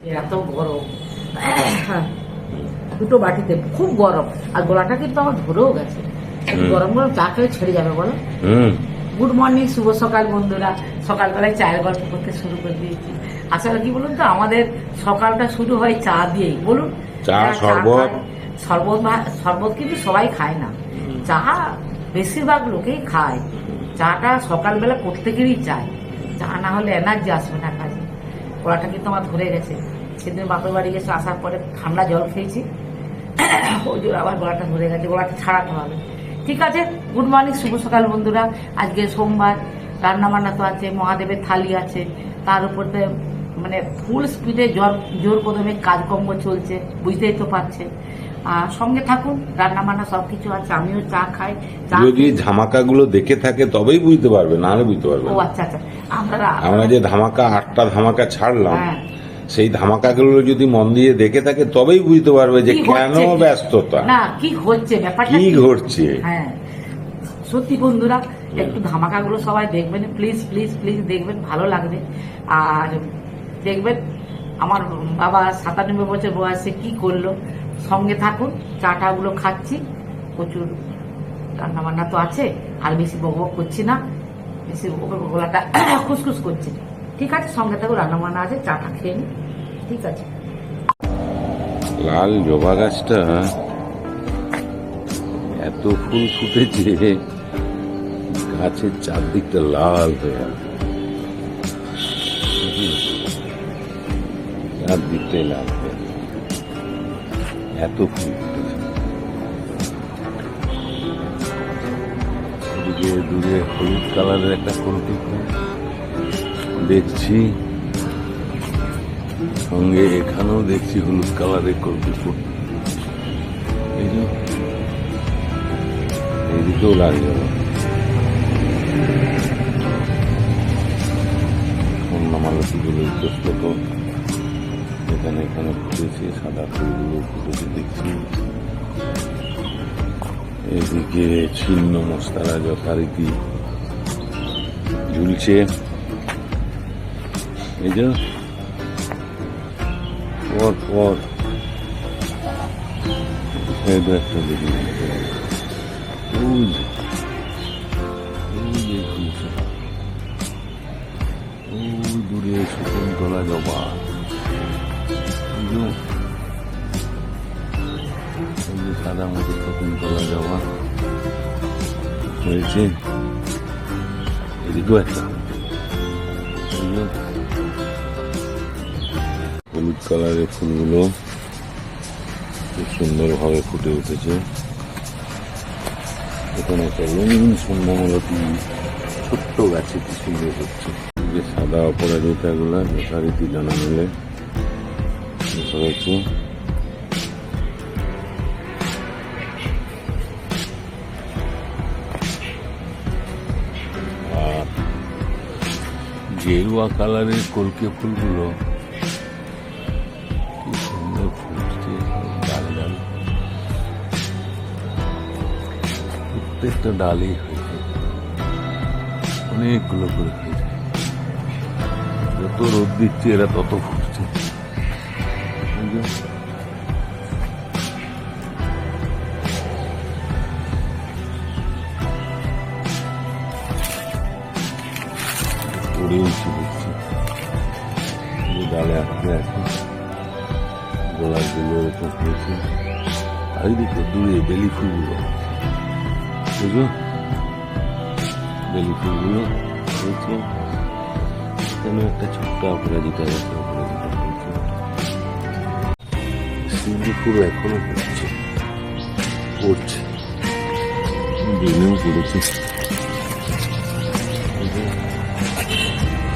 এত গরম। দুটো বাটিতে খুব গরম। আর গলাটা কিন্তু আমার ধরেও গেছে। গরম গরম চা খেয়ে ছেড়ে যাবে বলো? গুড মর্নিং শুভ সকাল বন্ধুরা। সকালবেলায় চায়ের গল্প করতে শুরু করে দিয়েছি। আসলে কি বলুন তো আমাদের সকালটা শুরু হয় চা দিয়েই। বলুন চা, শরবত। শরবত শরবত কিন্তু সবাই খায় না। চা বেশিরভাগ লোকেই খায়। চাটা সকালবেলা প্রত্যেকেরই চায় চা না হলে এনার্জি আসবে না। গলাটা কিন্তু আমার ধরে গেছে। সেদিন বাপের বাড়ি গেছে আসার পরে ঠান্ডা জল খেয়েছি। ওই জন্য আবার গলাটা ধরে গেছে গলাটা ছাড়াতে হবে। ঠিক আছে গুড মর্নিং শুভ সকাল বন্ধুরা। আজকে সোমবার রান্না বান্না তো আছে, মহাদেবের থালি আছে। তার উপর মানে ফুল স্পিডে জোর জোর কদমে কাজকর্ম চলছে, বুঝতেই তো পারছে সঙ্গে থাকুন রান্না বান্না সব কিছু আছে আমিও চা খাই যদি ধামাকাগুলো দেখে থাকে তবেই বুঝতে পারবে না হলে বুঝতে পারবে ও আচ্ছা আচ্ছা। আমরা আমরা যে ধামাকা আটটা ধামাকা ছাড়লাম হ্যাঁ। সেই ধামাকাগুলো যদি মন দিয়ে দেখে থাকে তবেই বুঝতে পারবে যে কেন? ব্যস্ততা। না কি হচ্ছে? ব্যাপারটা কি ঘটছে? হ্যাঁ। সত্যি বন্ধুরা একটু ধামাকাগুলো সবাই দেখবেন প্লিজ প্লিজ প্লিজ দেখবেন ভালো লাগবে। আর দেখবেন আমার বাবা সাতানব্বই বছর বয়সে কি করল? সঙ্গে থাকুন, চাটাগুলো খাচ্ছি। প্রচুর রান্না বান্না তো আছে, আর বেশি বক বক করছি না। বেশি গলাটা খুসখুস করছে। ঠিক আছে, সঙ্গে থাকুন রান্না বান্না আছে, চাটা খেয়ে নিই ঠিক আছে। লাল জবা গাছটা, এত ফুল ফুটেছে, গাছের চারদিকটা লাল হয়ে গেল। চারদিকটাই লাল। এত দূরে হলুদ কালারের একটা কলকি দেখছি। সঙ্গে এখানেও দেখছি হলুদ কালারের কলকি ইতস্ত তো এখানে এখানে ফুটেছে সাদা ফুলগুলো ফুটেছে দেখছি। এদিকে ছিন্ন মস্তারা যথারীতি ঝুলছে। এই যে, পর পর। একটা দেখি। হয়েছে এদিকেও একটা যে, হলুদ কালারের ফুলগুলো খুব সুন্দরভাবে ফুটে উঠেছে এখানে একটা রঙিন সন্ধ্যামালতি ছোট্ট গাছে কি হচ্ছে যে সাদা অপরাজিতাগুলো যথারীতি জানা মেলে দেখা গেরুয়া কালারের কলকে ফুলগুলো কি সুন্দর ফুটছে, ডাল ডাল। প্রত্যেকটা ডালই হয়েছে অনেকগুলো করে হয়েছে যত রোদ দিচ্ছে, এরা তত ফুটছে। পড়ে উঠছে দেখছি ডালে আটকে আছে। গোলাপগুলো এরকম হয়েছে আর দিকে দূরে বেলি ফুলগুলো। বুঝো বেলি ফুলগুলো হয়েছে এখানে একটা ছোট্ট অপরাজিতা আছে অপরাজিতা হয়েছে শিউলি ফুল এখনও হচ্ছে পড়ছে। দিনেও পড়েছে।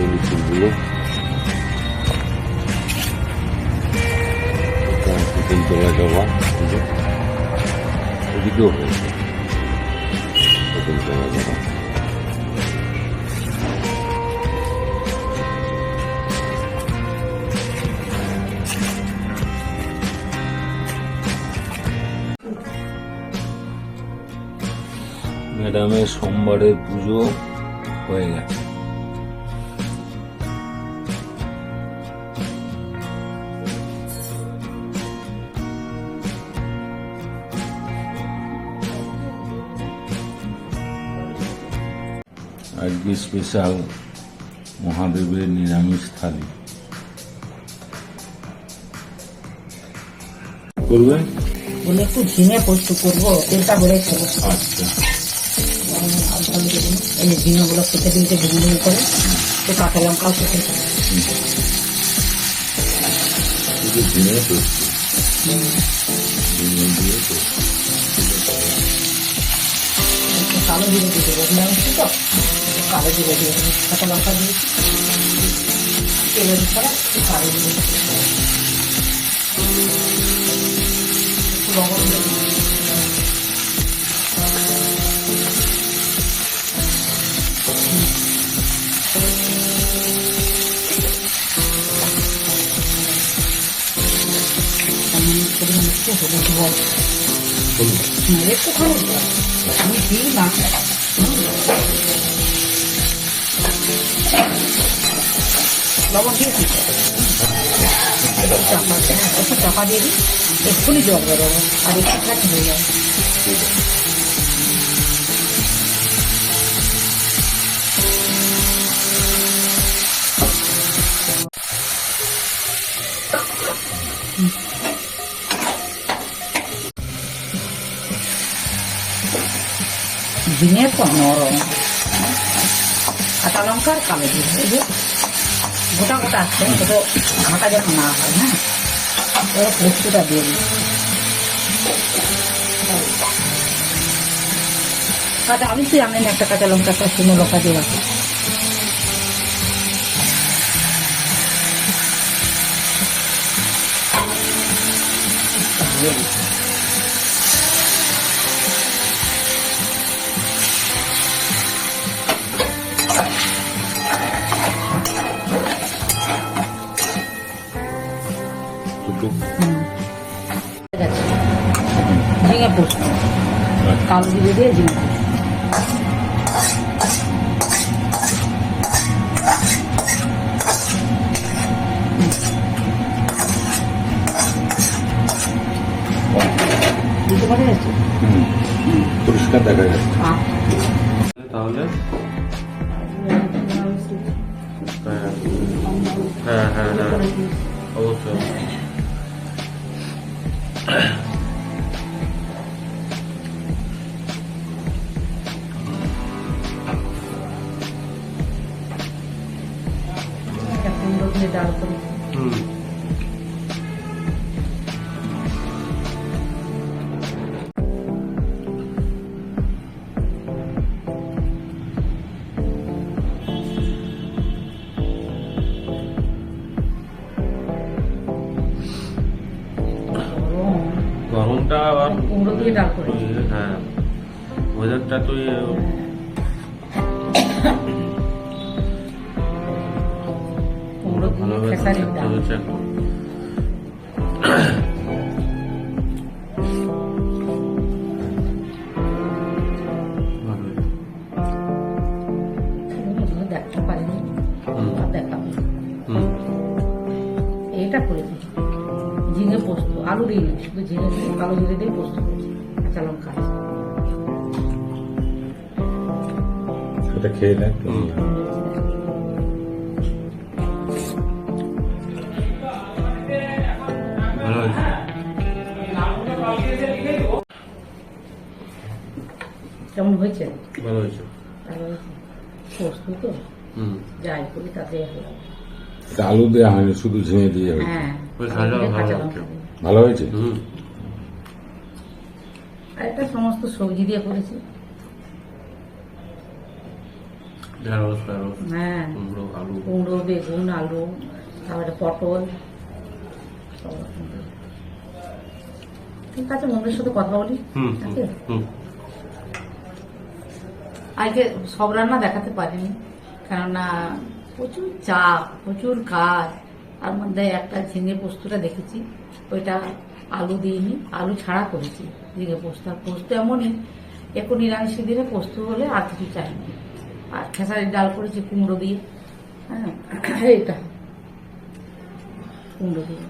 বেলি ফুলগুলো শকুন্তলা জবা এদিকেও হয়েছে শকুন্তলা জবা ম্যাডামের সোমবারের পুজো হয়ে গেছে। আজকে স্পেশাল মহাদেবের নিরামিষ থালি। করবে? বলে একটু ঝিঙে পোস্ত করব তেলটা বলে খাব। আচ্ছা। এই ঝিঙেগুলো কেটে দিতে ঝিঙে করে তো কাঁচা লঙ্কাও ঝিঙে পোস্ত? ঝিঙে দিয়ে পোস্ত। কালো জিরে দিয়ে দেবো। নিরামিষ তো? একটু কালো জিরে দিয়ে দেবো কাঁচা লঙ্কা দিয়েছি। তেলের উপরে একটু কালো জিরে। একটু লবণ দিয়ে আমি একটু হলুদ। দেবো। একটুখানি আমি দিই না লবণ দিয়েছি তো? একটু চাপা হ্যাঁ, একটু চাপা দিয়ে দিই এক্ষুনি জল বেরোবো আর একটুখানি হয়ে যাবে ঠিক আছে ঝিঙে তো নরম কাঁচা লঙ্কা আর কালো জিরে এই যে গোটা গোটা আসছে ছোটো ঘাটা যেন না হয় হ্যাঁ এবার পোস্তটা দিয়ে দিই কাঁচা আমি তুই আনেন একটা কাঁচা লঙ্কা একটা শুকনো লঙ্কা দিয়ে রাখি দিয়ে দিই। পোস্ত কালো জিরে দিয়ে হুম, পরিষ্কার দেখা আহ, তাহলে? হ্যাঁ হ্যাঁ হ্যাঁ হ্যাঁ। অবশ্যই। ডাল করে। গরমটা আবার কুমড়ো দিয়ে ডাল করে। হ্যাঁ। ওয়েদারটা তো আর দেখাবো। হুম। এটা করেছি ঝিঙে পোস্ত আলু দিয়ে শুধু ঝিঙে দিয়ে কালো জিরে দিয়ে পোস্ত করেছি। কাঁচা লঙ্কা খেয়ে নেন কেমন হয়েছে? ভালো হয়েছে। ভালো হয়েছে। পোস্ত তো? যাই করি তাতে আলু দেওয়া হয়নি শুধু ঝিঙে দিয়ে হয়েছে। হ্যাঁ। ভালো হয়েছে? আর এটা সমস্ত সবজি দিয়ে করেছি। হ্যাঁ। কুমড়ো আলু। কুমড়ো বেগুন আলু তারপরে পটল। ঠিক আছে বন্ধুদের সাথে কথা বলি। হুম হুম, আছে? আজকে সব রান্না দেখাতে পারিনি, কেননা প্রচুর চাপ, প্রচুর কাজ। তার মধ্যে একটা ঝিঙে পোস্তটা দেখেছি, ওইটা আলু দিইনি, আলু ছাড়া করেছি ঝিঙে পোস্ত। আর পোস্ত এমনই, একটু নিরামিষ দিনে পোস্ত হলে আর কিছু চাই চাইনি আর খেসারির ডাল করেছি কুমড়ো দিয়ে হ্যাঁ এইটা, কুমড়ো দিয়ে।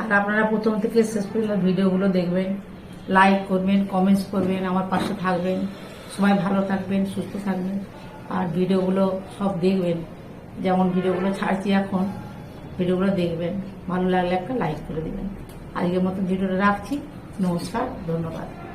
আর আপনারা প্রথম থেকে শেষ পর্যন্ত ভিডিওগুলো দেখবেন লাইক করবেন কমেন্টস করবেন, আমার পাশে থাকবেন। সবাই ভালো থাকবেন, সুস্থ থাকবেন। আর ভিডিওগুলো সব দেখবেন। যেমন ভিডিওগুলো ছাড়ছি এখন, ভিডিওগুলো দেখবেন। ভালো লাগলে একটা লাইক করে দেবেন। আজকের মতো ভিডিওটা রাখছি। নমস্কার, ধন্যবাদ।